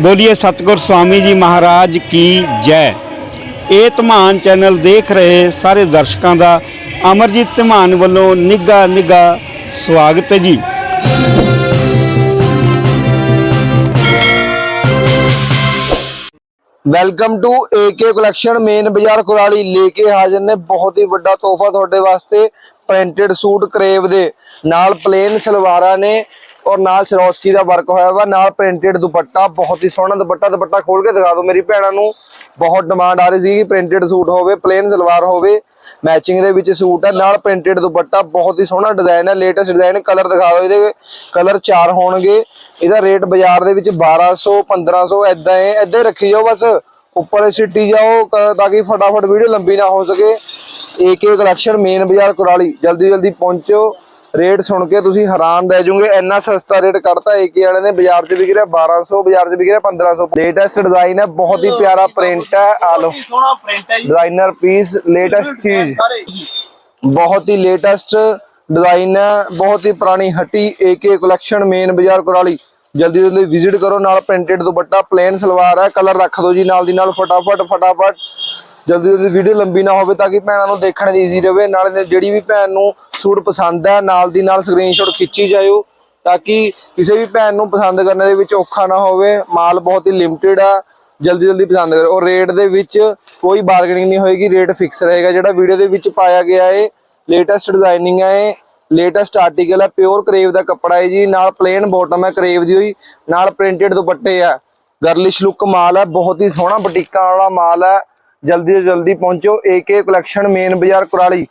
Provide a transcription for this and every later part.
ਬੋਲੀਏ ਸਤਿਗੁਰ ਸਵਾਮੀ ਜੀ ਮਹਾਰਾਜ ਕੀ ਜੈ। ਇਹ ਧਮਾਨ ਚੈਨਲ ਦੇਖ ਰਹੇ ਸਾਰੇ ਦਰਸ਼ਕਾਂ ਦਾ ਅਮਰਜੀਤ ਧਮਾਨ ਵੱਲੋਂ ਨਿੱਘਾ ਨਿੱਘਾ ਸਵਾਗਤ ਹੈ ਜੀ। Welcome to AK collection main ਬਾਜ਼ਾਰ ਕੁਰਾਲੀ ਲੈ ਕੇ ਹਾਜ਼ਰ ਨੇ। ਬਹੁਤ ਹੀ ਵੱਡਾ ਤੋਹਫਾ ਤੁਹਾਡੇ ਵਾਸਤੇ। ਪ੍ਰਿੰਟਡ ਸੂਟ ਕਰੇਵ ਦੇ। ਨਾਲ ਪਲੇਨ ਸਲਵਾਰਾਂ ਨੇ। ਔਰ ਨਾਲ ਸਰੋਸਕੀ ਦਾ ਵਰਕ ਹੋਇਆ ਵਾ, ਨਾਲ ਪ੍ਰਿੰਟਡ ਦੁਪੱਟਾ, ਬਹੁਤ ਹੀ ਸੋਹਣਾ ਦੁਪੱਟਾ ਦੁਪੱਟਾ ਖੋਲ ਕੇ ਦਿਖਾ ਦਿਓ। ਮੇਰੀ ਭੈਣਾਂ ਨੂੰ ਬਹੁਤ ਡਿਮਾਂਡ ਆ ਰਹੀ ਸੀ ਕਿ ਪ੍ਰਿੰਟਡ ਸੂਟ ਹੋਵੇ ਪਲੇਨ ਸਲਵਾਰ ਹੋਵੇ ਮੈਚਿੰਗ ਦੇ ਵਿੱਚ ਸੂਟ ਹੈ ਨਾਲ ਪ੍ਰਿੰਟਡ ਦੁਪੱਟਾ, ਬਹੁਤ ਹੀ ਸੋਹਣਾ ਡਿਜ਼ਾਈਨ ਹੈ ਲੇਟੈਸਟ ਡਿਜ਼ਾਈਨ ਕਲਰ ਦਿਖਾ ਦਿਓ ਇਹਦੇ। ਕਲਰ ਚਾਰ ਹੋਣਗੇ। ਇਹਦਾ ਰੇਟ ਬਾਜ਼ਾਰ ਦੇ ਵਿੱਚ 1200 1500 ਐਦਾਂ ਹੈ ਐਦਾਂ ਹੀ ਰੱਖੀ ਜਾਓ ਬਸ। ਉੱਪਰ ਸਿੱਟੀ ਜਾਓ ਤਾਂ ਕਿ ਫਟਾਫਟ ਵੀਡੀਓ ਲੰਬੀ ਨਾ ਹੋ ਸਕੇ। ਏਕੇ ਕਲੈਕਸ਼ਨ ਮੇਨ ਬਾਜ਼ਾਰ ਕੁਰਾਲੀ। ਜਲਦੀ ਜਲਦੀ ਪਹੁੰਚੋ। ਰੇਟ ਸੁਣ ਕੇ ਤੁਸੀਂ ਹੈਰਾਨ ਰਹਿ ਜਾਓਗੇ। ਇੰਨਾ ਸਸਤਾ ਰੇਟ ਕੱਢਤਾ ਏਕੇ ਵਾਲੇ ਨੇ। ਬਾਜ਼ਾਰ 'ਚ ਵਿਕ ਰਿਹਾ 1200 ਬਾਜ਼ਾਰ 'ਚ ਵਿਕ ਰਿਹਾ 1500 ਲੇਟੈਸਟ ਡਿਜ਼ਾਈਨ ਹੈ ਬਹੁਤ ਹੀ ਪਿਆਰਾ ਪ੍ਰਿੰਟ ਹੈ। ਆ ਲਓ। ਸੋਹਣਾ ਪ੍ਰਿੰਟ ਹੈ ਜੀ। ਡਿਜ਼ਾਈਨਰ ਪੀਸ ਲੇਟੈਸਟ ਚੀਜ਼ ਬਹੁਤ ਹੀ ਲੇਟੈਸਟ ਡਿਜ਼ਾਈਨ ਹੈ। ਬਹੁਤ ਹੀ ਪੁਰਾਣੀ ਹੱਟੀ ਏਕੇ ਕਲੈਕਸ਼ਨ ਮੇਨ ਬਾਜ਼ਾਰ ਕੁਰਾਲੀ। ਜਲਦੀ ਜਲਦੀ ਵਿਜ਼ਿਟ ਕਰੋ ਨਾਲ ਪ੍ਰਿੰਟਡ ਦੁਪੱਟਾ ਪਲੇਨ ਸਲਵਾਰ ਹੈ। ਕਲਰ ਰੱਖ ਦਿਓ ਜੀ ਨਾਲ ਦੀ ਨਾਲ ਫਟਾਫਟ ਫਟਾਫਟ। ਜਲਦੀ ਜਲਦੀ ਵੀਡੀਓ ਲੰਬੀ ਨਾ ਹੋਵੇ ਤਾਂ ਕਿ ਭੈਣਾਂ ਨੂੰ ਦੇਖਣ 'ਚ ਈਜ਼ੀ ਰਹੇ ਨਾਲੇ ਜਿਹੜੀ ਵੀ ਭੈਣ ਨੂੰ ਸੂਟ ਪਸੰਦ ਹੈ, ਨਾਲ ਦੀ ਨਾਲ ਸਕਰੀਨਸ਼ਾਟ ਖਿੱਚੀ ਜਾਇਓ ਤਾਂ ਕਿ ਕਿਸੇ ਵੀ ਭੈਣ ਨੂੰ ਪਸੰਦ ਕਰਨ ਦੇ ਵਿੱਚ ਔਖਾ ਨਾ ਹੋਵੇ। ਮਾਲ ਬਹੁਤ ਹੀ ਲਿਮਟਿਡ ਆ, ਜਲਦੀ ਜਲਦੀ ਪਸੰਦ ਕਰੋ ਔਰ ਰੇਟ ਦੇ ਵਿੱਚ ਕੋਈ ਬਾਰਗੇਨਿੰਗ ਨਹੀਂ ਹੋਏਗੀ ਰੇਟ ਫਿਕਸ ਰਹੇਗਾ। ਜਿਹੜਾ ਵੀਡੀਓ ਦੇ ਵਿੱਚ ਪਾਇਆ ਗਿਆ ਹੈ ਲੇਟੈਸਟ ਡਿਜ਼ਾਈਨਿੰਗ ਹੈ ਲੇਟੈਸਟ ਆਰਟੀਕਲ ਹੈ ਪਿਓਰ ਕਰੇਵ ਦਾ ਕੱਪੜਾ ਹੈ ਜੀ। ਨਾਲ ਪਲੇਨ ਬਾਟਮ ਹੈ ਕਰੇਵ ਦੀ ਹੋਈ। ਨਾਲ ਪ੍ਰਿੰਟਡ ਦੁਪੱਟੇ ਆ। ਗਰਲਿਸ਼ ਲੁੱਕ ਮਾਲ ਹੈ ਬਹੁਤ ਹੀ ਸੋਹਣਾ ਬੁਟੀਕਾਂ ਵਾਲਾ ਮਾਲ ਹੈ ਜਲਦੀ ਤੋਂ ਜਲਦੀ ਪਹੁੰਚੋ। ਏਕੇ ਕਲੈਕਸ਼ਨ ਮੇਨ ਬਾਜ਼ਾਰ ਕੁਰਾਲੀ।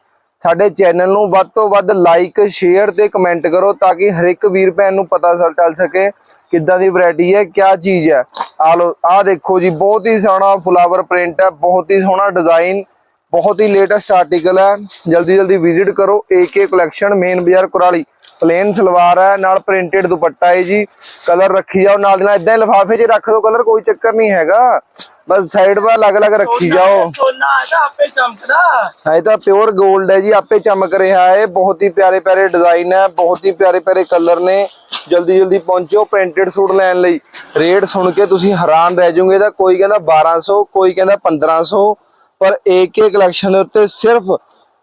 ਸਾਡੇ ਚੈਨਲ ਨੂੰ ਵੱਧ ਤੋਂ ਵੱਧ ਲਾਈਕ ਸ਼ੇਅਰ ਤੇ ਕਮੈਂਟ ਕਰੋ ਤਾਂ ਕਿ ਹਰ ਇੱਕ ਵੀਰ ਭੈਣ ਨੂੰ ਪਤਾ ਚੱਲ ਸਕੇ ਕਿੱਦਾਂ ਦੀ ਵੈਰਾਈਟੀ ਹੈ, ਕਿਆ ਚੀਜ਼ ਹੈ। ਆ ਲੋ ਆ ਦੇਖੋ ਜੀ, ਬਹੁਤ ਹੀ ਸੋਹਣਾ ਫਲਾਵਰ ਪ੍ਰਿੰਟ ਹੈ, ਬਹੁਤ ਹੀ ਸੋਹਣਾ ਡਿਜ਼ਾਈਨ ਬਹੁਤ ਹੀ ਲੇਟੈਸਟ ਆਰਟੀਕਲ ਹੈ। ਜਲਦੀ ਜਲਦੀ ਵਿਜ਼ਿਟ ਕਰੋ ਏਕੇ ਕਲੈਕਸ਼ਨ ਮੇਨ ਬਾਜ਼ਾਰ ਕੁਰਾਲੀ। ਪਲੇਨ ਸਲਵਾਰ ਹੈ, ਨਾਲ ਪ੍ਰਿੰਟਡ ਦੁਪੱਟਾ ਹੈ ਜੀ। ਕਲਰ ਰੱਖੀ ਜਾਓ, ਨਾਲ ਦੀ ਨਾਲ ਇਦਾਂ ਲਿਫਾਫੇ 'ਚ ਰੱਖ ਦਿਓ ਕਲਰ ਕੋਈ ਚੱਕਰ ਨਹੀਂ ਹੈਗਾ। ਬਸ ਸਾਈਡ 'ਤੇ ਅਲੱਗ-ਅਲੱਗ ਰੱਖੀ ਜਾਓ। ਸੋਨਾ ਹੈ ਤਾਂ ਆਪੇ ਚਮਕਦਾ। ਹਾਂ ਤਾਂ ਪਿਓਰ 골ਡ ਹੈ ਜੀ ਆਪੇ ਚਮਕ ਰਿਹਾ ਹੈ। ਬਹੁਤ ਹੀ ਪਿਆਰੇ ਪਿਆਰੇ ਡਿਜ਼ਾਈਨ ਹੈ ਬਹੁਤ ਹੀ ਪਿਆਰੇ ਪਿਆਰੇ ਕਲਰ ਨੇ। ਜਲਦੀ ਜਲਦੀ ਪਹੁੰਚੋ ਪ੍ਰਿੰਟਡ ਸੂਟ ਲੈਣ ਲਈ। ਰੇਟ ਸੁਣ ਕੇ ਤੁਸੀਂ ਹੈਰਾਨ ਰਹਿ ਜਾਓਗੇ ਤਾਂ ਕੋਈ ਕਹਿੰਦਾ 1200 ਕੋਈ ਕਹਿੰਦਾ 1500 ਪਰ ਏਕੇ ਕਲੈਕਸ਼ਨ ਦੇ ਉੱਤੇ ਸਿਰਫ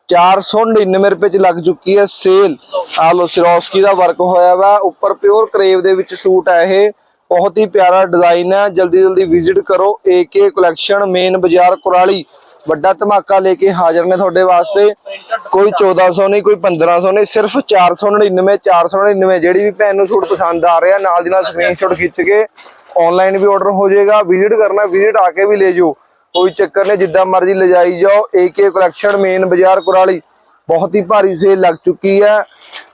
499 ਰੁਪਏ ਚ ਲੱਗ ਚੁੱਕੀ ਹੈ ਸੇਲ ਆ ਲੋ ਸਿਰੋਸਕੀ ਦਾ ਵਰਕ ਹੋਇਆ ਵਾ। ਉੱਪਰ ਪਿਓਰ ਕਰੇਵ ਦੇ ਵਿੱਚ ਸੂਟ ਹੈ ਇਹ। ਬਹੁਤ ਹੀ ਪਿਆਰਾ ਡਿਜ਼ਾਈਨ ਹੈ। ਜਲਦੀ ਜਲਦੀ ਵਿਜ਼ਿਟ ਕਰੋ ਏਕੇ ਕਲੈਕਸ਼ਨ ਮੇਨ ਬਾਜ਼ਾਰ ਕੁਰਾਲੀ। ਵੱਡਾ ਧਮਾਕਾ ਲੈ ਕੇ ਹਾਜ਼ਰ ਨੇ ਤੁਹਾਡੇ ਵਾਸਤੇ। ਕੋਈ 1400 ਨਹੀਂ, ਕੋਈ 1500 ਨਹੀਂ, ਸਿਰਫ 499 499 ਜਿਹੜੀ ਵੀ ਭੈਣ ਨੂੰ ਸੂਟ ਪਸੰਦ ਆ ਰਿਹਾ ਨਾਲ ਦੀ ਨਾਲ ਸਕਰੀਨਸ਼ਾਟ ਖਿੱਚ ਕੇ ਆਨਲਾਈਨ ਵੀ ਆਰਡਰ ਹੋ ਜਾਏਗਾ। ਵਿਜ਼ਿਟ ਕਰਨਾ ਵਿਜ਼ਿਟ ਆ ਕੇ ਵੀ ਲੈ ਜਾਓ। ਕੋਈ ਚੱਕਰ ਨਹੀਂ, ਜਿੱਦਾਂ ਮਰਜ਼ੀ ਲਿਜਾਈ ਜਾਓ। ਏਕੇ ਕਲੈਕਸ਼ਨ ਮੇਨ ਬਾਜ਼ਾਰ ਕੁਰਾਲੀ। ਬਹੁਤ ਹੀ ਭਾਰੀ ਸੇਲ ਲੱਗ ਚੁੱਕੀ ਹੈ।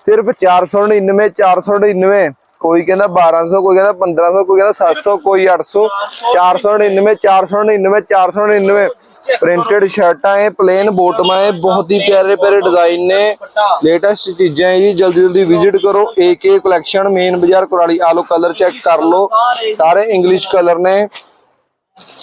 ਸਿਰਫ 499 499 ਕੋਈ ਕਹਿੰਦਾ 1200 ਕੋਈ ਕਹਿੰਦਾ 1500 ਕੋਈ ਕਹਿੰਦਾ 700 ਕੋਈ 800 499 499 499 ਪ੍ਰਿੰਟਡ ਸ਼ਰਟਾਂ ਹੈ ਪਲੇਨ ਬੋਟਮਾਂ ਹੈ ਬਹੁਤ ਹੀ ਪਿਆਰੇ ਪਿਆਰੇ ਡਿਜ਼ਾਈਨ ਨੇ। ਲੇਟੈਸਟ ਚੀਜ਼ਾਂ ਹੈ ਜੀ, ਜਲਦੀ ਜਲਦੀ ਵਿਜ਼ਿਟ ਕਰੋ। ਏਕੇ ਕਲੈਕਸ਼ਨ ਮੇਨ ਬਾਜ਼ਾਰ, ਕੁਰਾਲੀ। ਆ ਲੋ ਕਲਰ ਚੈੱਕ ਕਰ ਲਓ। ਸਾਰੇ ਇੰਗਲਿਸ਼ ਕਲਰ ਨੇ।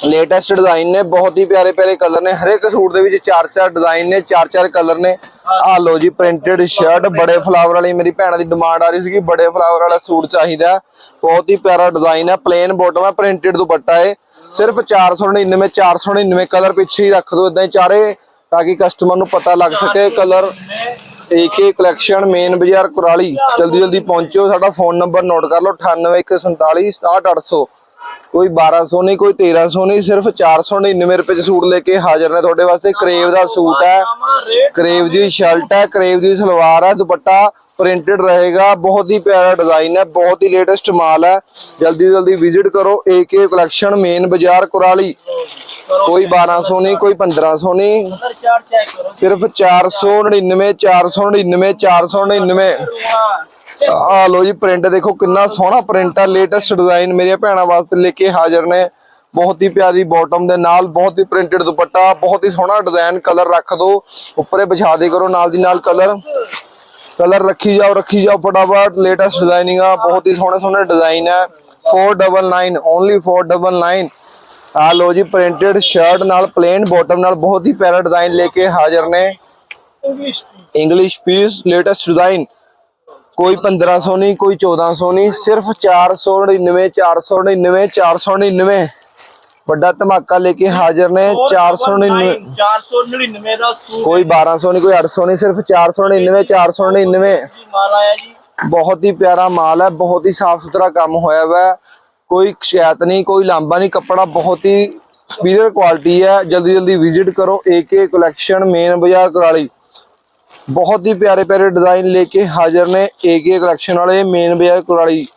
ਲੇਟੈਸਟ ਡਿਜ਼ਾਈਨ ਨੇ, ਬਹੁਤ ਹੀ ਪਿਆਰੇ ਪਿਆਰੇ ਕਲਰ ਨੇ। ਹਰੇਕ ਸੂਟ ਦੇ ਵਿੱਚ ਚਾਰ ਚਾਰ ਡਿਜ਼ਾਈਨ ਨੇ, ਚਾਰ ਚਾਰ ਕਲਰ ਨੇ। ਆ ਲੋ ਜੀ ਪ੍ਰਿੰਟਡ ਸ਼ਰਟ ਬੜੇ ਫਲਾਵਰ ਵਾਲੀ ਮੇਰੀ ਭੈਣਾਂ ਦੀ ਡਿਮਾਂਡ ਆ ਰਹੀ ਸੀਗੀ ਕਿ ਬੜੇ ਫਲਾਵਰ ਵਾਲਾ ਸੂਟ ਚਾਹੀਦਾ। ਬਹੁਤ ਹੀ ਪਿਆਰਾ ਡਿਜ਼ਾਈਨ ਹੈ ਪਲੇਨ ਬਾਟਮ ਹੈ ਪ੍ਰਿੰਟਡ ਦੁਪੱਟਾ ਹੈ ਸਿਰਫ 499 499 ਕਲਰ ਪਿੱਛੇ ਹੀ ਰੱਖ ਦਿਓ ਇਦਾਂ ਹੀ ਚਾਰੇ, ਤਾਂ ਕਿ ਕਸਟਮਰ ਨੂੰ ਪਤਾ ਲੱਗ ਸਕੇ ਕਲਰ ਏਕੇ ਕਲੈਕਸ਼ਨ ਮੇਨ ਬਾਜ਼ਾਰ ਕੁਰਾਲੀ। ਜਲਦੀ ਜਲਦੀ ਪਹੁੰਚੋ ਸਾਡਾ ਫੋਨ ਨੰਬਰ ਨੋਟ ਕਰ ਲਓ 981447 67800 ਕੋਈ 1200 ਨਹੀਂ, ਕੋਈ 1300 ਨਹੀਂ, ਸਿਰਫ 499 ਰੁਪਏ ਚ ਸੂਟ ਲੈ ਕੇ ਹਾਜ਼ਰ ਨੇ ਤੁਹਾਡੇ ਵਾਸਤੇ। ਕਰੇਵ ਦਾ ਸੂਟ ਹੈ, ਕਰੇਵ ਦੀ ਸ਼ਰਟ ਹੈ, ਕਰੇਵ ਦੀ ਸਲਵਾਰ ਹੈ, ਦੁਪੱਟਾ ਪ੍ਰਿੰਟਡ ਰਹੇਗਾ। ਬਹੁਤ ਹੀ ਪਿਆਰਾ ਡਿਜ਼ਾਈਨ ਹੈ, ਬਹੁਤ ਹੀ ਲੇਟੈਸਟ ਮਾਲ ਹੈ। ਜਲਦੀ ਜਲਦੀ ਵਿਜ਼ਿਟ ਕਰੋ ਏਕੇ ਕਲੈਕਸ਼ਨ ਮੇਨ ਬਾਜ਼ਾਰ ਕੁਰਾਲੀ। ਕੋਈ 1200 ਨਹੀਂ, ਕੋਈ 1500 ਨਹੀਂ। ਕਲਰ ਚਾਰਟ ਚੈੱਕ ਕਰੋ ਸਿਰਫ 499 499 499 ਆ ਲੋ ਜੀ ਪ੍ਰਿੰਟ ਦੇਖੋ ਕਿੰਨਾ ਸੋਹਣਾ ਪ੍ਰਿੰਟ ਆ ਲੇਟੈਸਟ ਡਿਜ਼ਾਈਨ ਮੇਰੀਆਂ ਭੈਣਾਂ ਵਾਸਤੇ ਲੈ ਕੇ ਹਾਜ਼ਰ ਨੇ। ਬਹੁਤ ਹੀ ਪਿਆਰੀ ਬਾਟਮ ਦੇ ਨਾਲ, ਬਹੁਤ ਹੀ ਪ੍ਰਿੰਟਡ ਦੁਪੱਟਾ, ਬਹੁਤ ਹੀ ਸੋਹਣਾ ਡਿਜ਼ਾਈਨ ਕਲਰ ਰੱਖ ਦੋ, ਉੱਪਰੇ ਵਿਛਾ ਦੇ ਕਰੋ ਨਾਲ ਦੀ ਨਾਲ ਕਲਰ ਕਲਰ ਰੱਖੀ ਜਾਓ ਰੱਖੀ ਜਾਓ ਫਟਾਫਟ ਲੇਟੈਸਟ ਡਿਜ਼ਾਈਨਿੰਗ ਆ, ਬਹੁਤ ਹੀ ਸੋਹਣੇ ਸੋਹਣੇ ਡਿਜ਼ਾਈਨ ਹੈ 499 ਓਨਲੀ 499 ਆ ਲੋ ਜੀ ਪ੍ਰਿੰਟਡ ਸ਼ਰਟ ਨਾਲ ਪਲੇਨ ਬਾਟਮ ਨਾਲ ਬਹੁਤ ਹੀ ਪਿਆਰਾ ਡਿਜ਼ਾਈਨ ਲੈ ਕੇ ਹਾਜ਼ਰ ਨੇ। English English piece latest design ਕੋਈ 1500 ਨਹੀਂ ਕੋਈ 1400 ਨਹੀਂ ਸਿਰਫ 499 499 499 ਵੱਡਾ ਧਮਾਕਾ ਲੈ ਕੇ ਹਾਜ਼ਰ ਨੇ 499 499 ਦਾ ਸੂਟ ਕੋਈ 1200 ਨਹੀਂ ਕੋਈ 800 ਨਹੀਂ ਸਿਰਫ 499 499 ਜੀ ਮਾਲ ਆਇਆ ਜੀ। ਬਹੁਤ ਹੀ ਪਿਆਰਾ ਮਾਲ ਹੈ ਬਹੁਤ ਹੀ ਸਾਫ਼ ਸੁਥਰਾ ਕੰਮ ਹੋਇਆ ਵਾ। ਕੋਈ ਸ਼ਿਕਾਇਤ ਨਹੀਂ ਕੋਈ ਲਾਂਬਾ ਨਹੀਂ ਕੱਪੜਾ ਬਹੁਤ ਹੀ ਸੁਪੀਰੀਅਰ ਕੁਆਲਿਟੀ ਹੈ। ਜਲਦੀ ਜਲਦੀ ਵਿਜ਼ਿਟ ਕਰੋ ਏਕੇ ਕਲੈਕਸ਼ਨ ਮੇਨ ਬਾਜ਼ਾਰ ਕੁਰਾਲੀ। ਬਹੁਤ ਹੀ ਪਿਆਰੇ ਪਿਆਰੇ ਡਿਜ਼ਾਈਨ ਲੈ ਕੇ ਹਾਜ਼ਰ ਨੇ ਏਕੇ ਕਲੈਕਸ਼ਨ ਵਾਲੇ ਮੇਨ ਬਾਜ਼ਾਰ ਕੁਰਾਲੀ।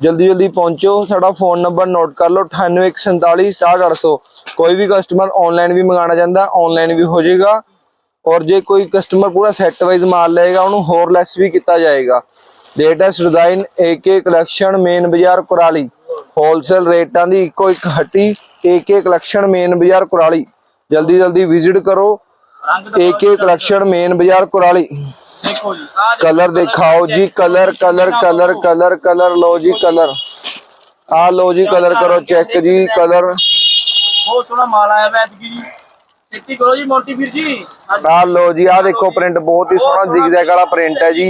ਜਲਦੀ ਜਲਦੀ ਪਹੁੰਚੋ, ਸਾਡਾ ਫੋਨ ਨੰਬਰ ਨੋਟ ਕਰ ਲਓ 9814466800 ਕੋਈ ਵੀ ਕਸਟਮਰ ਆਨਲਾਈਨ ਵੀ ਮੰਗਾਉਣਾ ਚਾਹੁੰਦਾ ਆਨਲਾਈਨ ਵੀ ਹੋ ਜਾਏਗਾ। ਔਰ ਜੇ ਕੋਈ ਕਸਟਮਰ ਪੂਰਾ ਸੈੱਟ ਵਾਈਜ਼ ਮਾਲ ਲਏਗਾ, ਉਹਨੂੰ ਹੋਰ ਲੈਸ ਵੀ ਕੀਤਾ ਜਾਏਗਾ। Latest design AK collection main ਬਾਜ਼ਾਰ ਕੁਰਾਲੀ। ਹੋਲਸੇਲ ਰੇਟਾਂ ਦੀ ਇੱਕੋ ਇੱਕ ਹੱਟੀ ਏਕੇ ਕਲੈਕਸ਼ਨ ਮੇਨ ਬਾਜ਼ਾਰ ਕੁਰਾਲੀ। ਜਲਦੀ ਜਲਦੀ ਵਿਜ਼ਿਟ ਕਰੋ। ਏਕੇ ਕਲੈਕਸ਼ਨ ਮੇਨ ਬਾਜ਼ਾਰ ਕੁਰਾਲੀ। ਦੇਖੋ ਜੀ ਕਲਰ ਦਿਖਾਓ ਜੀ, colour colour colour colour colour, ਲਓ ਜੀ, ਕਲਰ। ਆ ਲਓ ਜੀ, ਕਲਰ ਕਰੋ ਚੈੱਕ ਜੀ, ਕਲਰ। ਬਹੁਤ ਸੋਹਣਾ ਮਾਲ ਆਇਆ ਵੈ ਜੀ। ਛੇਤੀ ਕਰੋ ਜੀ ਮੋਂਟੀ ਵੀਰ ਜੀ। ਆ ਲਓ ਜੀ ਆ ਦੇਖੋ ਪ੍ਰਿੰਟ ਬਹੁਤ ਹੀ ਸੋਹਣਾ ਜ਼ਿਗਜ਼ੈਗ ਵਾਲਾ ਪ੍ਰਿੰਟ ਹੈ ਜੀ।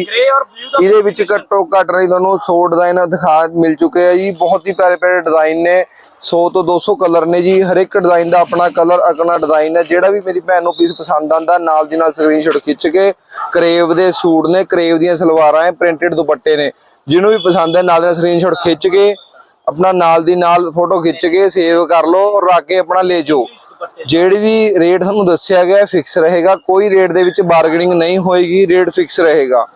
ਇਹਦੇ ਵਿੱਚ ਘੱਟੋ ਘੱਟ ਨਹੀਂ ਤੁਹਾਨੂੰ 100 ਡਿਜ਼ਾਈਨ ਦਿਖਾ ਮਿਲ ਚੁੱਕੇ ਆ ਜੀ। ਬਹੁਤ ਹੀ ਪਿਆਰੇ ਪਿਆਰੇ ਡਿਜ਼ਾਈਨ ਨੇ। 100 ਤੋਂ 200 ਕਲਰ ਨੇ ਜੀ। ਹਰ ਇੱਕ ਡਿਜ਼ਾਈਨ ਦਾ ਆਪਣਾ ਕਲਰ ਆਪਣਾ ਡਿਜ਼ਾਈਨ ਹੈ। ਜਿਹੜਾ ਵੀ ਮੇਰੀ ਭੈਣ ਨੂੰ ਪੀਸ ਪਸੰਦ ਆਂਦਾ ਨਾਲ ਦੀ ਨਾਲ ਸਕਰੀਨਸ਼ਾਟ ਖਿੱਚ ਕੇ ਕਰੇਵ ਦੇ ਸੂਟ ਨੇ ਕਰੇਵ ਦੀਆਂ ਸਲਵਾਰਾਂ ਹੈ ਪ੍ਰਿੰਟਡ ਦੁਪੱਟੇ ਨੇ। ਜਿਹਨੂੰ ਵੀ ਪਸੰਦ ਹੈ ਨਾਲ ਦੀ ਨਾਲ ਸਕਰੀਨਸ਼ਾਟ ਖਿੱਚ ਕੇ ਆਪਣਾ ਨਾਲ ਦੀ ਨਾਲ ਫੋਟੋ ਖਿੱਚ ਕੇ ਸੇਵ ਕਰ ਲਓ ਔਰ ਰੱਖ ਕੇ ਆਪਣਾ ਲੈ ਜਾਓ। ਜਿਹੜੀ ਵੀ ਰੇਟ ਤੁਹਾਨੂੰ ਦੱਸਿਆ ਗਿਆ ਫਿਕਸ ਰਹੇਗਾ। ਕੋਈ ਰੇਟ ਦੇ ਵਿੱਚ ਬਾਰਗੇਨਿੰਗ ਨਹੀਂ ਹੋਏਗੀ ਰੇਟ ਫਿਕਸ ਰਹੇਗਾ।